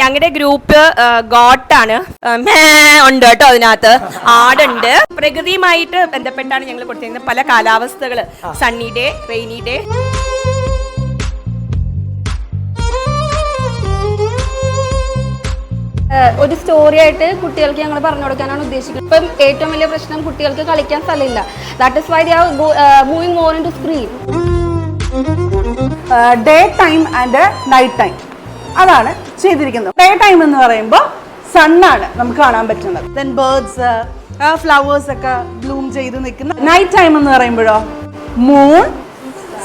ഞങ്ങളുടെ group ഗോട്ടാണ്. May ഉണ്ട് കേട്ടോ അതിനകത്ത്. ആടുണ്ട്. പ്രകൃതിയുമായിട്ട് ബന്ധപ്പെട്ടാണ് ഞങ്ങൾ കൊടുത്തിരിക്കുന്നത്. പല കാലാവസ്ഥകൾ സണ്ണി ഡേ റെയിനി ഡേ ഒരു സ്റ്റോറി ആയിട്ട് കുട്ടികൾക്ക് ഞങ്ങൾ പറഞ്ഞു കൊടുക്കാനാണ് ഉദ്ദേശിക്കുന്നത്. ഇപ്പം ഏറ്റവും വലിയ പ്രശ്നം കുട്ടികൾക്ക് കളിക്കാൻ സ്ഥലമില്ല. That is why they are moving more into screen day time and night time അതാണ് ചെയ്തിരിക്കുന്നത്. ഡേ ടൈം എന്ന് പറയുമ്പോൾ സണ്ണാണ് നമുക്ക് കാണാൻ പറ്റുന്നത്. ദെൻ ബേർഡ്സ് ഫ്ലവേഴ്സ് ഒക്കെ ബ്ലൂം ചെയ്ത് നിൽക്കുന്ന നൈറ്റ് ടൈം എന്ന് പറയുമ്പോഴോ? മൂൺ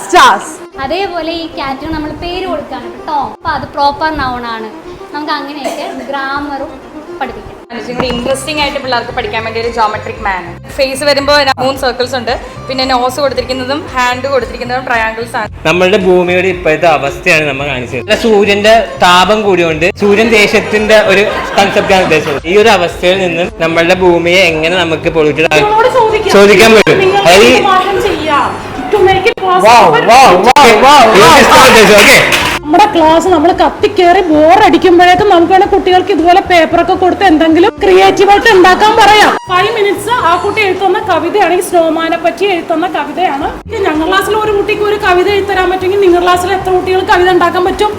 സ്റ്റാർസ് അതേപോലെ ഈ കാറ്റിന് നമ്മൾ പേര് കൊടുക്കുകയാണ് ടോം അപ്പോൾ അത് പ്രോപ്പർ നൗൺ ആണ്. നമുക്ക് അങ്ങനെയൊക്കെ ഗ്രാമറും പഠിപ്പിക്കാം കൂടി ഇൻട്രസ്റ്റിംഗ് ആയിട്ട് പിള്ളേർക്ക് പഠിക്കാൻ വേണ്ടി ഒരു ജോമെട്രിക് മാൻ ഫേസ് വരുമ്പോൾ മൂന്ന് സർക്കിൾസ് ഉണ്ട്. പിന്നെ നോസ് കൊടുത്തിരിക്കുന്നതും ഹാൻഡ് കൊടുത്തിരിക്കുന്നതും ട്രയാങ്കിൾസ് ആണ്. നമ്മളുടെ ഭൂമിയുടെ ഇപ്പോഴത്തെ അവസ്ഥയാണ് നമ്മൾ കാണിച്ചത്. സൂര്യന്റെ താപം കൂടിയുണ്ട് സൂര്യൻ ദേശത്തിന്റെ ഒരു കൺസെപ്റ്റ് ആണ് ഉദ്ദേശിച്ചത്. ഈ ഒരു അവസ്ഥയിൽ നിന്ന് നമ്മളുടെ ഭൂമിയെ എങ്ങനെ നമുക്ക് പൊളിറ്റഡ് ചോദിക്കാൻ പറ്റും. അതായത് നമ്മുടെ ക്ലാസ് നമ്മൾ കത്തിക്കേറി ബോറടിക്കുമ്പോഴേക്കും നമുക്ക് വേണേൽ കുട്ടികൾക്ക് ഇതുപോലെ പേപ്പറൊക്കെ കൊടുത്ത് എന്തെങ്കിലും ക്രിയേറ്റീവായിട്ട് ഉണ്ടാക്കാൻ പറയാം. ഫൈവ് മിനിറ്റ്സ് ആ കുട്ടി എഴുതുന്ന കവിതയാണെങ്കിൽ സ്നോമാനെ പറ്റി എഴുതുന്ന കവിതയാണ്. ഞങ്ങളുടെ ക്ലാസ്സിൽ ഒരു കുട്ടിക്ക് ഒരു കവിത എഴുതരാൻ പറ്റുമെങ്കിൽ നിങ്ങളുടെ ക്ലാസ്സിൽ എത്ര കുട്ടികൾ കവിത ഉണ്ടാക്കാൻ പറ്റും?